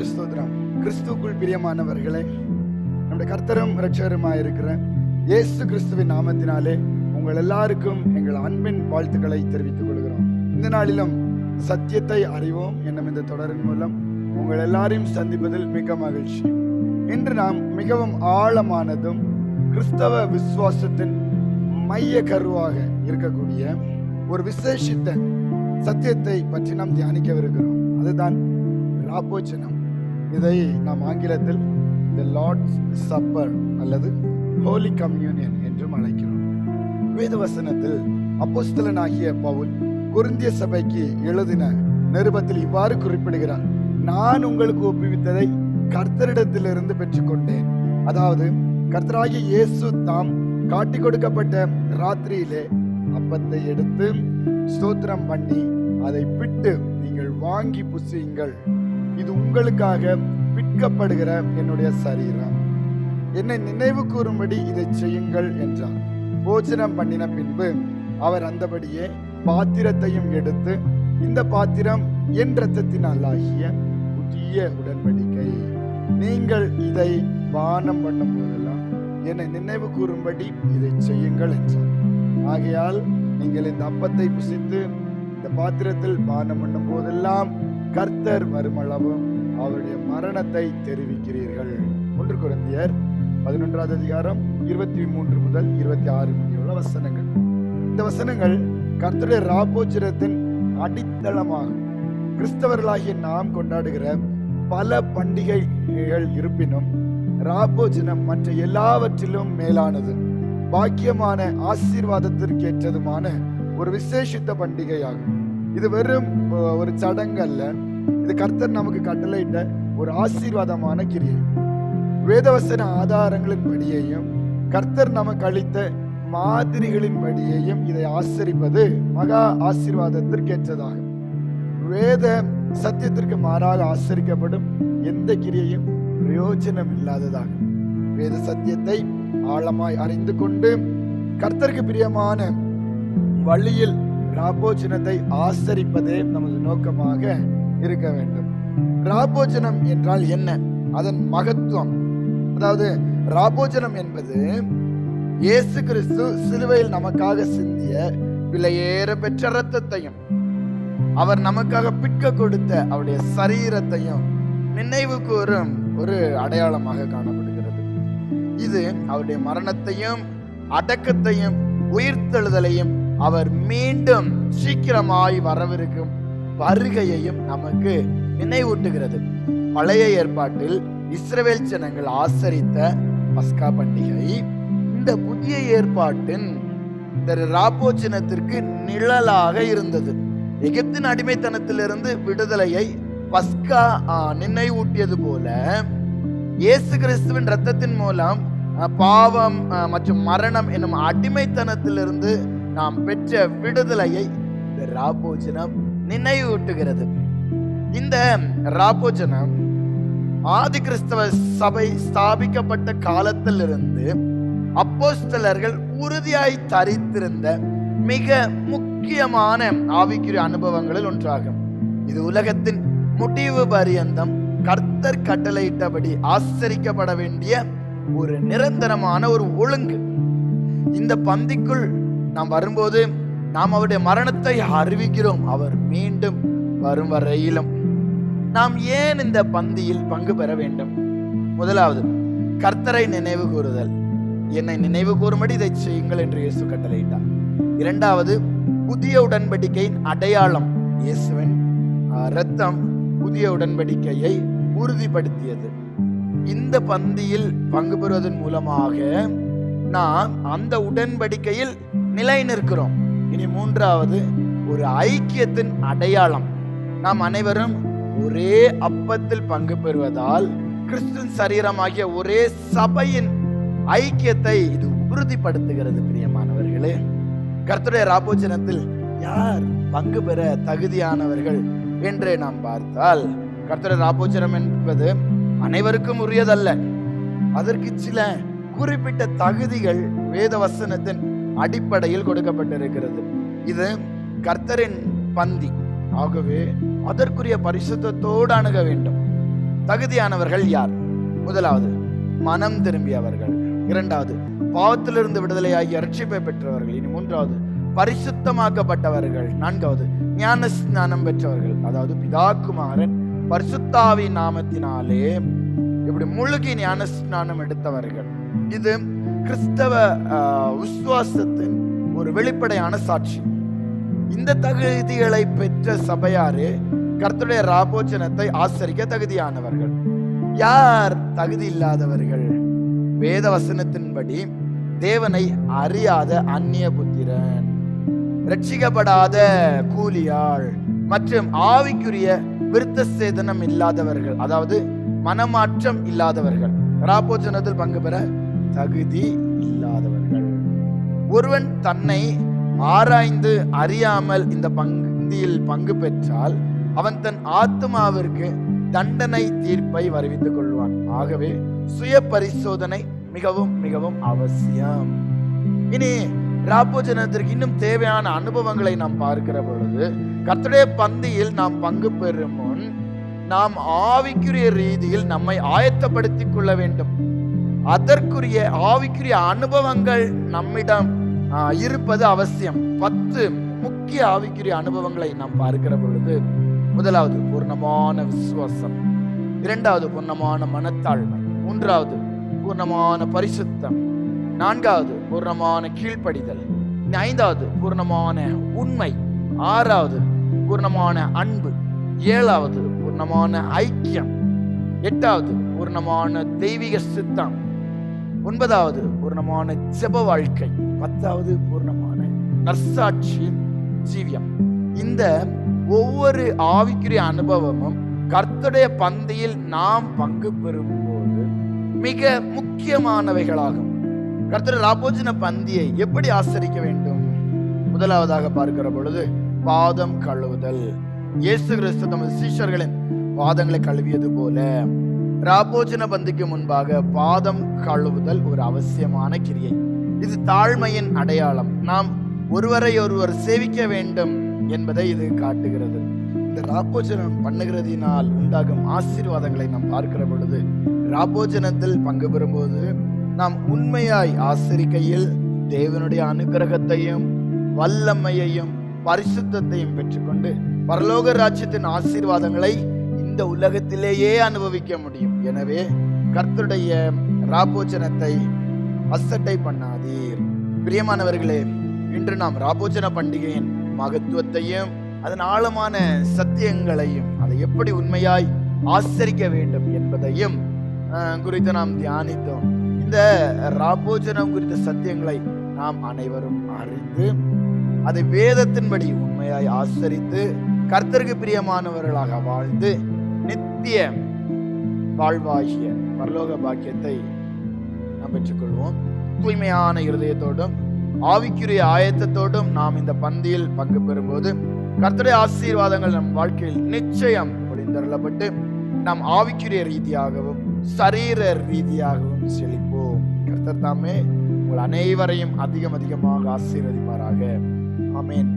கர்த்தருக்கு ஸ்தோத்திரம் கிறிஸ்துக்குள் பிரியமானவர்களே நம்முடைய கர்த்தரும் இரட்சகருமாய் இருக்கிற இயேசு கிறிஸ்துவின் நாமத்தினாலே உங்கள் எல்லாருக்கும் எங்கள் அன்பின் வாழ்த்துக்களை தெரிவித்துக் கொள்கிறோம். இந்த நாளிலும் சத்தியத்தை அறிவோம் என்னும் இந்த தொடரின் மூலம் உங்கள் எல்லாரையும் சந்திப்பதில் மிக மகிழ்ச்சி. இன்று நாம் மிகவும் ஆழமானதும் கிறிஸ்தவ விசுவாசத்தின் மைய கருவாக இருக்கக்கூடிய ஒரு விசேஷித்த சத்தியத்தை பற்றி நாம் தியானிக்கவிருக்கிறோம். அதுதான் ராபோச்சனம் இதை நாம் ஆங்கிலத்தில் த லார்ட்ஸ் சப்பர் அல்லது ஹோலி கம்யூனியன் என்றும் அழைக்கிறோம். வேதவசனத்தில் அப்போஸ்தலனாகிய பவுல் குருந்திய சபைக்கு எழுதின நிருபத்தில் இவ்வாறு குறிப்பிடுகிறார். நான் உங்களுக்கு ஒப்புவித்ததை கர்த்தரிடத்திலிருந்து பெற்றுக்கொண்டேன். அதாவது கர்த்தராகிய இயேசு தாம் காட்டி கொடுக்கப்பட்ட ராத்திரியிலே அப்பத்தை எடுத்து ஸ்தோத்திரம் பண்ணி அதை பிட்டு நீங்கள் வாங்கி புசியுங்கள். இது உங்களுக்காக விற்கப்படுகிற என்னுடைய சரீரம். என்னை நினைவு கூறும்படி இதை செய்யுங்கள் என்றார் போஜனம் பண்ணின பின்பு அவர் அந்தபடியே பாத்திரத்தையும் எடுத்து இந்த பாத்திரம் என் ரத்தத்தினால் ஆகிய புதிய உடன்படிக்கை. நீங்கள் இதை பானம் பண்ணும் போதெல்லாம் என்னை நினைவு கூறும்படி இதை செய்யுங்கள் என்றார் ஆகையால் நீங்கள் இந்த அப்பத்தை புசித்து இந்த பாத்திரத்தில் பானம் பண்ணும் போதெல்லாம் கர்த்தர் வருமளவும் அவருடைய மரணத்தை தெரிவிக்கிறீர்கள். ஒன்று குழந்தையர் பதினொன்றாவது அதிகாரம் இருபத்தி மூன்று முதல் இருபத்தி ஆறு முடியுள்ள வசனங்கள். இந்த வசனங்கள் கர்த்தருடைய ராபோச்சரத்தின் அடித்தளமாகும் கிறிஸ்தவர்களாகிய நாம் கொண்டாடுகிற பல பண்டிகைகள் இருப்பினும் ராபோஜனம் மற்ற எல்லாவற்றிலும் மேலானது. பாக்கியமான ஆசீர்வாதத்திற்கேற்றதுமான ஒரு விசேஷித்த பண்டிகையாகும். இது வெறும் ஒரு சடங்கு அல்ல இது கர்த்தர் நமக்கு கட்டளையிட்ட ஒரு ஆசீர்வாதமான கிரியை. வேதவசன ஆதாரங்களின் படியையும் கர்த்தர் நமக்கு அளித்த மாதிரிகளின் படியையும் இதை ஆசரிப்பது மகா ஆசீர்வாதத்திற்கேற்றதாகும் வேத சத்தியத்திற்கு மாறாக ஆசரிக்கப்படும் எந்த கிரியையும் பிரயோஜனம் இல்லாததாகும் வேத சத்தியத்தை ஆழமாய் அறிந்து கொண்டு கர்த்தருக்கு பிரியமான வழியில் ராபோஜனத்தை ஆசரிப்பதே நமது நோக்கமாக இருக்க வேண்டும். ராபோஜனம் என்றால் என்ன? அதன் மகத்துவம். அதாவது ராபோஜனம் என்பது இயேசு கிறிஸ்து சிலுவையில் நமக்காக சிந்திய விலையேற பெற்ற ரத்தத்தையும் அவர் நமக்காக பிற்க கொடுத்த அவருடைய சரீரத்தையும் நினைவு கூறும் ஒரு அடையாளமாக காணப்படுகிறது. இது அவருடைய மரணத்தையும் அடக்கத்தையும் உயிர்த்தெழுதலையும் அவர் மீண்டும் சீக்கிரமாய் வரவிருக்கும் வருகையையும் நமக்கு நினைவூட்டுகிறது. பழைய ஏற்பாட்டில் இஸ்ரவேல் ஜனங்கள் ஆசரித்த பஸ்கா பண்டிகை இந்த புதிய ஏற்பாட்டின் இந்த ராபோஜனத்திற்கு நிழலாக இருந்தது. எகிப்தின் அடிமைத்தனத்திலிருந்து விடுதலையை பஸ்கா நினைவூட்டியது போல இயேசு கிறிஸ்துவின் ரத்தத்தின் மூலம் பாவம் மற்றும் மரணம் என்னும் அடிமைத்தனத்திலிருந்து நாம் பெற்ற விடுதலையை இந்த ராபோஜனம் நினைவூட்டுகிறது. இந்த ராபோஜனம் ஆதி கிறிஸ்தவ சபை ஸ்தாபிக்கப்பட்ட காலத்திலிருந்து அப்போஸ்தலர்கள் உறுதியாய் தரித்திருந்த மிக முக்கியமான ஆவிக்குரிய அனுபவங்களில் ஒன்றாகும். இது உலகத்தின் முடிவு பரியந்தம் கர்த்தர் கட்டளையிட்டபடி ஆசரிக்கப்பட வேண்டிய ஒரு நிரந்தரமான ஒரு ஒழுங்கு. இந்த பந்திக்குள் நாம் வரும்போது நாம் அவருடைய மரணத்தை அறிவிக்கிறோம். அவர் மீண்டும் வரும் வரையிலும். நாம் ஏன் இந்த பந்தியில் பங்கு பெற வேண்டும்? முதலாவது கர்த்தரை நினைவு கூறுதல். என்னை நினைவு கூறும்படி இதை செய்யுங்கள் என்று இயேசு கட்டளையிட்டார். இரண்டாவது புதிய உடன்படிக்கையின் அடையாளம் இயேசுவின் ரத்தம் புதிய உடன்படிக்கையை உறுதிப்படுத்தியது. இந்த பந்தியில் பங்கு பெறுவதன் மூலமாக நாம் அந்த உடன்படிக்கையில் நிலை நிற்கிறோம் இனி மூன்றாவது ஒரு ஐக்கியத்தின் அடையாளம். நாம் அனைவரும் ஒரே அப்பத்தில் பங்கு பெறுவதால் கிறிஸ்துவின் சரீரமாகிய ஒரே சபையின் ஐக்கியத்தை இது உறுதிப்படுத்துகிறது பிரியமானவர்களே. கர்த்தருடைய ராபோஜனத்தில் யார் பங்கு பெற தகுதியானவர்கள் என்று நாம் பார்த்தால் கர்த்தருடைய ராபோஜனம் என்பது அனைவருக்கும் உரியதல்ல. அதற்கு சில குறிப்பிட்ட தகுதிகள் வேத வசனத்தின் அடிப்படையில் கொடுக்கப்பட்டிருக்கிறது. இது கர்த்தரின் பந்தி. ஆகவே அதற்குரிய பரிசுத்தத்தோடு அணுக வேண்டும். தகுதியானவர்கள் யார்? முதலாவது மனம் திரும்பியவர்கள். இரண்டாவது பாவத்திலிருந்து விடுதலையாகி ரட்சிப்பை பெற்றவர்கள். இனி மூன்றாவது பரிசுத்தமாக்கப்பட்டவர்கள். நான்காவது ஞான ஸ்நானம் பெற்றவர்கள். அதாவது பிதாக்குமாரன் பரிசுத்தாவி நாமத்தினாலே அப்படி முழுகி ஞான ஸ்நானம் எடுத்தவர்கள். இது கிறிஸ்தவ விசுவாசத்தின் ஒரு வெளிப்படையான சாட்சி. இந்த தகுதிகளை பெற்ற சபையாறு கர்த்தருடைய ராபோச்சனத்தை ஆசரிக்க தகுதியானவர்கள். யார் தகுதி இல்லாதவர்கள்? வேத வசனத்தின்படி தேவனை அறியாத அந்நிய புத்திரன் ரட்சிக்கப்படாத கூலியாள் மற்றும் ஆவிக்குரிய விருத்த சேதனம் இல்லாதவர்கள். அதாவது மனமாற்றம் இல்லாதவர்கள். ராபோஜனத்தில் பங்கு பெற தகுதி இல்லாதவர்கள். ஒருவன் தன்னை ஆராய்ந்து அறியாமல் இந்த பந்தியில் பங்கு பெற்றால் அவன் தன் ஆத்மாவிற்கு தண்டனை தீர்ப்பை வருவித்துக் கொள்வான். ஆகவே சுய பரிசோதனை மிகவும் மிகவும் அவசியம். இனி ராப்போஜனத்திற்கு இன்னும் தேவையான அனுபவங்களை நாம் பார்க்கிற பொழுது கத்துடைய பந்தியில் நாம் பங்கு பெறும் முன் நாம் ஆவிக்குரிய ரீதியில் நம்மை ஆயத்தப்படுத்திக் கொள்ள வேண்டும். அதற்குரிய ஆவிக்குரிய அனுபவங்கள் நம்மிடம் இருப்பது அவசியம். பத்து முக்கிய ஆவிக்குரிய அனுபவங்களை நாம் பார்க்கிற பொழுது முதலாவது பூர்ணமான விசுவாசம். இரண்டாவது பூர்ணமான மனத்தாழ்மை. மூன்றாவது பூர்ணமான பரிசுத்தம். நான்காவது பூர்ணமான கீழ்ப்படிதல். ஐந்தாவது பூர்ணமான உண்மை. ஆறாவது பூர்ணமான அன்பு. ஏழாவது பூர்ணமான ஐக்கியம். எட்டாவது பூர்ணமான தெய்வீக சித்தம். ஒன்பதாவது பூர்ணமான ஜெப வாழ்க்கை. பத்தாவது பூர்ணமான நற்சாட்சியின் ஜீவியம். இந்த ஒவ்வொரு ஆவிக்குரிய அனுபவமும் கர்த்தருடைய பந்தியில் நாம் பங்கு பெறும்போது மிக முக்கியமானவைகளாகும். கர்த்தர் ராபோஜன பந்தியை எப்படி ஆசரிக்க வேண்டும்? முதலாவதாக பார்க்கிற பொழுது பாதம் கழுவுதல். இயேசு கிறிஸ்து தமது சீஷர்களின் பாதங்களை கழுவியது போல. ராபோஜன பந்திக்கு முன்பாக பாதம் கழுவுதல் ஒரு அவசியமான கிரியை. இது தாழ்மையின் அடையாளம். நாம் ஒருவரை ஒருவர் சேவிக்க வேண்டும் என்பதை இது காட்டுகிறது. இந்த ராபோஜனம் பண்ணுகிறதினால் உண்டாகும் ஆசீர்வாதங்களை நாம் பார்க்கிற பொழுது ராபோஜனத்தில் பங்கு பெறும்போது நாம் உண்மையாய் ஆசிரிக்கையில் தேவனுடைய அனுக்கிரகத்தையும் வல்லமையையும் பரிசுத்தையும் பெற்றுக்கொண்டு பரலோக ராஜ்யத்தின் ஆசீர்வாதங்களை இந்த உலகத்திலேயே அனுபவிக்க முடியும். எனவே கர்த்தருடைய ராபோஜனத்தை அசட்டை பண்ணாதீர். பிரியமானவர்களே இன்று நாம் ராபோஜன பண்டிகையின் மகத்துவத்தையும் அதன் ஆழமான சத்தியங்களையும் அதை எப்படி உண்மையாய் ஆசரிக்க வேண்டும் என்பதையும் குறித்து நாம் தியானித்தோம். இந்த ராபோஜனம் குறித்த சத்தியங்களை நாம் அனைவரும் அறிந்து அதை வேதத்தின்படி உண்மையாய் ஆசரித்து கர்த்தருக்கு பிரியமானவர்களாக வாழ்ந்து நித்திய வாழ்வாகிய பரலோக பாக்கியத்தை நாம் பெற்றுக்கொள்வோம். தூய்மையான இருதயத்தோடும் ஆவிக்குரிய ஆயத்தத்தோடும் நாம் இந்த பந்தியில் பங்கு பெறும்போது கர்த்தருடைய ஆசீர்வாதங்கள் நம் வாழ்க்கையில் நிச்சயம் ஒளிந்தருளப்பட்டு நாம் ஆவிக்குரிய ரீதியாகவும் சரீர ரீதியாகவும் செழிப்போம். கர்த்தர் தாமே உங்கள் அனைவரையும் அதிகம் அதிகமாக ஆசீர்வதிப்பாராக. அமேன்